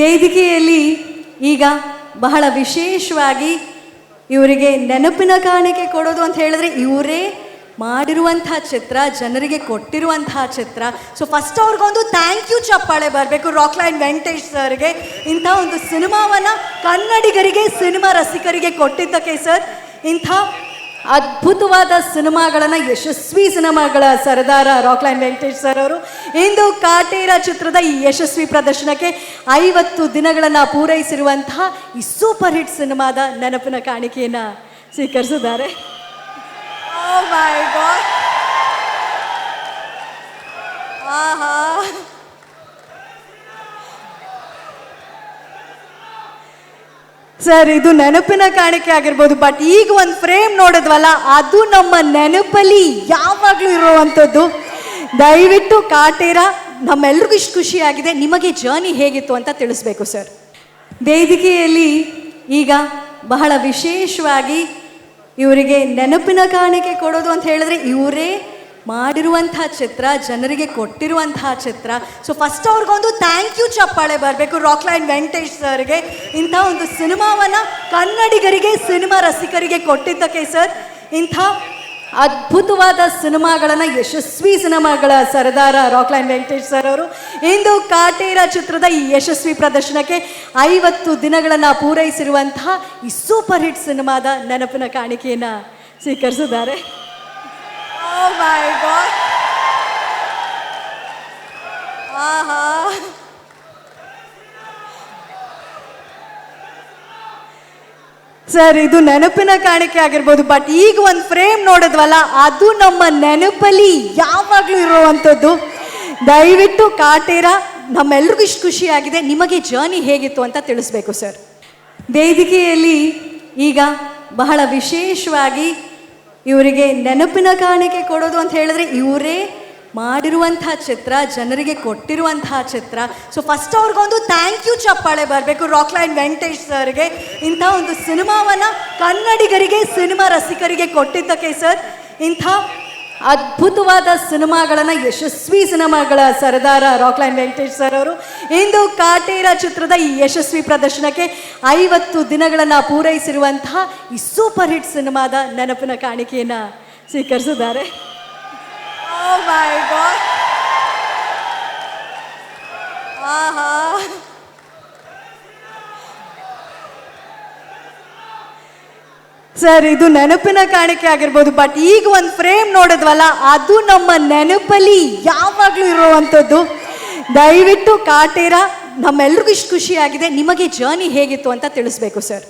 ವೇದಿಕೆಯಲ್ಲಿ ಈಗ ಬಹಳ ವಿಶೇಷವಾಗಿ ಇವರಿಗೆ ನೆನಪಿನ ಕಾಣಿಕೆ ಕೊಡೋದು ಅಂತ ಹೇಳಿದ್ರೆ ಇವರೇ ಮಾಡಿರುವಂತಹ ಚಿತ್ರ, ಜನರಿಗೆ ಕೊಟ್ಟಿರುವಂತಹ ಚಿತ್ರ. ಸೊ ಫಸ್ಟ್ ಅವ್ರಿಗೊಂದು ಥ್ಯಾಂಕ್ ಯು ಚಪ್ಪಾಳೆ ಬರಬೇಕು. ರಾಕ್ಲೈನ್ ವೆಂಕಟೇಶ್ ಸರ್ಗೆ. ಇಂಥ ಒಂದು ಸಿನಿಮಾವನ್ನು ಕನ್ನಡಿಗರಿಗೆ, ಸಿನಿಮಾ ರಸಿಕರಿಗೆ ಕೊಟ್ಟಿದ್ದಕ್ಕೆ ಸರ್, ಇಂಥ ಅದ್ಭುತವಾದ ಸಿನಿಮಾಗಳನ್ನು, ಯಶಸ್ವಿ ಸಿನಿಮಾಗಳ ಸರದಾರ ರಾಕ್ಲೈನ್ ವೆಂಕಟೇಶ್ ಸರ್ ಅವರು. ಇಂದು ಕಾಟೇರ ಚಿತ್ರದ ಈ ಯಶಸ್ವಿ ಪ್ರದರ್ಶನಕ್ಕೆ ಐವತ್ತು ದಿನಗಳನ್ನು ಪೂರೈಸಿರುವಂತಹ ಈ ಸೂಪರ್ ಹಿಟ್ ಸಿನಿಮಾದ ನೆನಪಿನ ಕಾಣಿಕೆಯನ್ನು ಸ್ವೀಕರಿಸಿದ್ದಾರೆ. Oh. ಆಹಾ. ಸರ್, ಇದು ನೆನಪಿನ ಕಾಣಿಕೆ ಆಗಿರ್ಬೋದು ಬಟ್ ಈಗ ಒಂದು ಫ್ರೇಮ್ ನೋಡಿದ್ವಲ್ಲ, ಅದು ನಮ್ಮ ನೆನಪಲ್ಲಿ ಯಾವಾಗಲೂ ಇರುವಂಥದ್ದು ದಯವಿಟ್ಟು ಕಾಟೇರ, ನಮ್ಮೆಲ್ರಿಗೂ ಇಷ್ಟು ಖುಷಿಯಾಗಿದೆ. ನಿಮಗೆ ಜರ್ನಿ ಹೇಗಿತ್ತು ಅಂತ ತಿಳಿಸ್ಬೇಕು ಸರ್ ವೇದಿಕೆಯಲ್ಲಿ ಈಗ ಬಹಳ ವಿಶೇಷವಾಗಿ ಇವರಿಗೆ ನೆನಪಿನ ಕಾಣಿಕೆ ಕೊಡೋದು ಅಂತ ಹೇಳಿದ್ರೆ, ಇವರೇ ಮಾಡಿರುವಂತಹ ಚಿತ್ರ, ಜನರಿಗೆ ಕೊಟ್ಟಿರುವಂತಹ ಚಿತ್ರ. ಸೊ ಫಸ್ಟ್ ಅವ್ರಿಗೊಂದು ಥ್ಯಾಂಕ್ ಯು ಚಪ್ಪಾಳೆ ಬರಬೇಕು. ರಾಕ್ಲೈನ್ ವೆಂಕಟೇಶ್ ಸರ್ಗೆ. ಇಂಥ ಒಂದು ಸಿನಿಮಾವನ್ನು ಕನ್ನಡಿಗರಿಗೆ, ಸಿನಿಮಾ ರಸಿಕರಿಗೆ ಕೊಟ್ಟಿದ್ದಕ್ಕೆ ಸರ್. ಇಂಥ ಅದ್ಭುತವಾದ ಸಿನಿಮಾಗಳನ್ನು, ಯಶಸ್ವಿ ಸಿನಿಮಾಗಳ ಸರದಾರ ರಾಕ್ಲೈನ್ ವೆಂಕಟೇಶ್ ಸರ್ ಅವರು. ಇಂದು ಕಾಟೇರ ಚಿತ್ರದ ಈ ಯಶಸ್ವಿ ಪ್ರದರ್ಶನಕ್ಕೆ ಐವತ್ತು ದಿನಗಳನ್ನು ಪೂರೈಸಿರುವಂತಹ ಈ ಸೂಪರ್ ಹಿಟ್ ಸಿನಿಮಾದ ನೆನಪಿನ ಕಾಣಿಕೆಯನ್ನು ಸ್ವೀಕರಿಸಿದ್ದಾರೆ. Oh my God. ಆಹಾ ಸರ್ ಇದು ನೆನಪಿನ ಕಾಣಿಕೆ ಆಗಿರ್ಬೋದು ಬಟ್ ಈಗ ಒಂದು ಫ್ರೇಮ್ ನೋಡಿದ್ವಲ್ಲ, ಅದು ನಮ್ಮ ನೆನಪಲ್ಲಿ ಯಾವಾಗಲೂ ಇರುವಂಥದ್ದು. ದಯವಿಟ್ಟು ಕಾಟೇರ, ನಮ್ಮೆಲ್ರಿಗೂ ಇಷ್ಟು ಖುಷಿಯಾಗಿದೆ. ನಿಮಗೆ ಜರ್ನಿ ಹೇಗಿತ್ತು ಅಂತ ತಿಳಿಸ್ಬೇಕು ಸರ್ ವೇದಿಕೆಯಲ್ಲಿ ಈಗ ಬಹಳ ವಿಶೇಷವಾಗಿ ಇವರಿಗೆ ನೆನಪಿನ ಕಾಣಿಕೆ ಕೊಡೋದು ಅಂತ ಹೇಳಿದ್ರೆ ಇವರೇ ಮಾಡಿರುವಂತಹ ಚಿತ್ರ, ಜನರಿಗೆ ಕೊಟ್ಟಿರುವಂತಹ ಚಿತ್ರ. ಸೊ ಫಸ್ಟ್ ಅವ್ರಿಗೊಂದು ಥ್ಯಾಂಕ್ ಯು ಚಪ್ಪಾಳೆ ಬರಬೇಕು. ರಾಕ್ಲೈನ್ ವೆಂಕಟೇಶ್ ಸರ್ಗೆ. ಇಂಥ ಒಂದು ಸಿನಿಮಾವನ್ನು ಕನ್ನಡಿಗರಿಗೆ, ಸಿನಿಮಾ ರಸಿಕರಿಗೆ ಕೊಟ್ಟಿದ್ದಕ್ಕೆ ಸರ್ ಇಂಥ ಅದ್ಭುತವಾದ ಸಿನಿಮಾಗಳನ್ನು, ಯಶಸ್ವಿ ಸಿನಿಮಾಗಳ ಸರದಾರ ರಾಕ್ಲೈನ್ ವೆಂಕಟೇಶ್ ಸರ್ ಅವರು. ಇಂದು ಕಾಟೇರ ಚಿತ್ರದ ಈ ಯಶಸ್ವಿ ಪ್ರದರ್ಶನಕ್ಕೆ ಐವತ್ತು ದಿನಗಳನ್ನು ಪೂರೈಸಿರುವಂತಹ ಈ ಸೂಪರ್ ಹಿಟ್ ಸಿನಿಮಾದ ನೆನಪಿನ ಕಾಣಿಕೆಯನ್ನು ಸ್ವೀಕರಿಸಿದ್ದಾರೆ Oh my God. ಆಹಾ ಸರ್ ಇದು ನೆನಪಿನ ಕಾಣಿಕೆ ಆಗಿರ್ಬೋದು ಬಟ್ ಈಗ ಒಂದು ಫ್ರೇಮ್ ನೋಡಿದ್ವಲ್ಲ, ಅದು ನಮ್ಮ ನೆನಪಲ್ಲಿ ಯಾವಾಗಲೂ ಇರುವಂಥದ್ದು. ದಯವಿಟ್ಟು ಕಾಟೇರ, ನಮ್ಮೆಲ್ರಿಗೂ ಇಷ್ಟು ಖುಷಿಯಾಗಿದೆ. ನಿಮಗೆ ಜರ್ನಿ ಹೇಗಿತ್ತು ಅಂತ ತಿಳಿಸ್ಬೇಕು ಸರ್